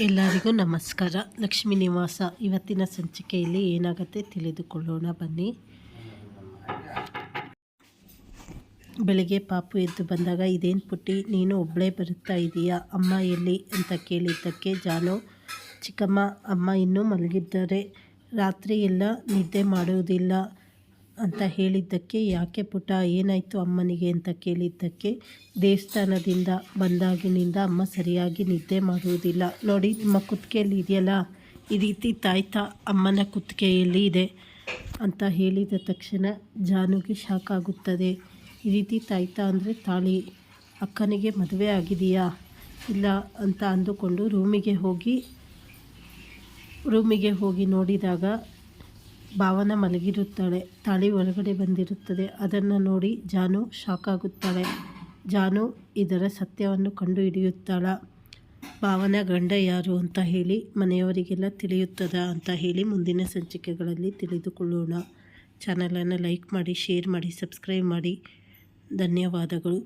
ಎಲ್ಲರಿಗೂ ನಮಸ್ಕಾರ. ಲಕ್ಷ್ಮೀ ನಿವಾಸ ಇವತ್ತಿನ ಸಂಚಿಕೆಯಲ್ಲಿ ಏನಾಗುತ್ತೆ ತಿಳಿದುಕೊಳ್ಳೋಣ. ಬನ್ನಿ. ಬೆಳಿಗ್ಗೆ ಪಾಪು ಎದ್ದು ಬಂದಾಗ, ಇದೇನು ಪುಟ್ಟಿ, ನೀನು ಒಬ್ಬಳೇ ಬರುತ್ತಾ ಇದೀಯಾ? ಅಮ್ಮ ಎಲ್ಲಿ? ಅಂತ ಕೇಳಿದ್ದಕ್ಕೆ ಜಾನು, ಚಿಕ್ಕಮ್ಮ, ಅಮ್ಮ ಇನ್ನೂ ಮಲಗಿದ್ದಾರೆ. ರಾತ್ರಿ ಎಲ್ಲ ನಿದ್ದೆ ಮಾಡುವುದಿಲ್ಲ. ಅಂತ ಹೇಳಿದ್ದಕ್ಕೆ ಯಾಕೆ ಪುಟ ಏನಾಯಿತು ಅಮ್ಮನಿಗೆ ಅಂತ ಕೇಳಿದ್ದಕ್ಕೆ ದೇವಸ್ಥಾನದಿಂದ ಬಂದಾಗಿನಿಂದ ಅಮ್ಮ ಸರಿಯಾಗಿ ನಿದ್ದೆ ಮಾಡುವುದಿಲ್ಲ. ನೋಡಿ, ನಿಮ್ಮ ಕುತ್ತಿಗೆಯಲ್ಲಿ ಇದೆಯಲ್ಲ? ಈ ರೀತಿ ತಾಯ್ತಾ ಅಮ್ಮನ ಕುತ್ತಿಗೆಯಲ್ಲಿ ಇದೆ ಅಂತ ಹೇಳಿದ ತಕ್ಷಣ ಜಾನುಗೆ ಶಾಕ್ ಆಗುತ್ತದೆ. ಈ ರೀತಿ ತಾಯ್ತಾ ಅಂದರೆ ತಾಳಿ, ಅಕ್ಕನಿಗೆ ಮದುವೆ ಆಗಿದೆಯಾ? ಇಲ್ಲ ಅಂತ ಅಂದುಕೊಂಡು ರೂಮಿಗೆ ಹೋಗಿ ರೂಮಿಗೆ ಹೋಗಿ ನೋಡಿದಾಗ ಭಾವನ ಮಲಗಿರುತ್ತಾಳೆ, ತಾಳಿ ಒಳಗಡೆ ಬಂದಿರುತ್ತದೆ. ಅದನ್ನು ನೋಡಿ ಜಾನು ಶಾಕ್ ಆಗುತ್ತಾಳೆ ಜಾನು ಇದರ ಸತ್ಯವನ್ನು ಕಂಡು ಹಿಡಿಯುತ್ತಾಳ ಭಾವನ, ಗಂಡ ಯಾರು ಅಂತ ಹೇಳಿ ಮನೆಯವರಿಗೆಲ್ಲ ತಿಳಿಯುತ್ತದ ಅಂತ ಹೇಳಿ ಮುಂದಿನ ಸಂಚಿಕೆಗಳಲ್ಲಿ ತಿಳಿದುಕೊಳ್ಳೋಣ. ಚಾನಲನ್ನು ಲೈಕ್ ಮಾಡಿ, ಶೇರ್ ಮಾಡಿ, ಸಬ್ಸ್ಕ್ರೈಬ್ ಮಾಡಿ. ಧನ್ಯವಾದಗಳು.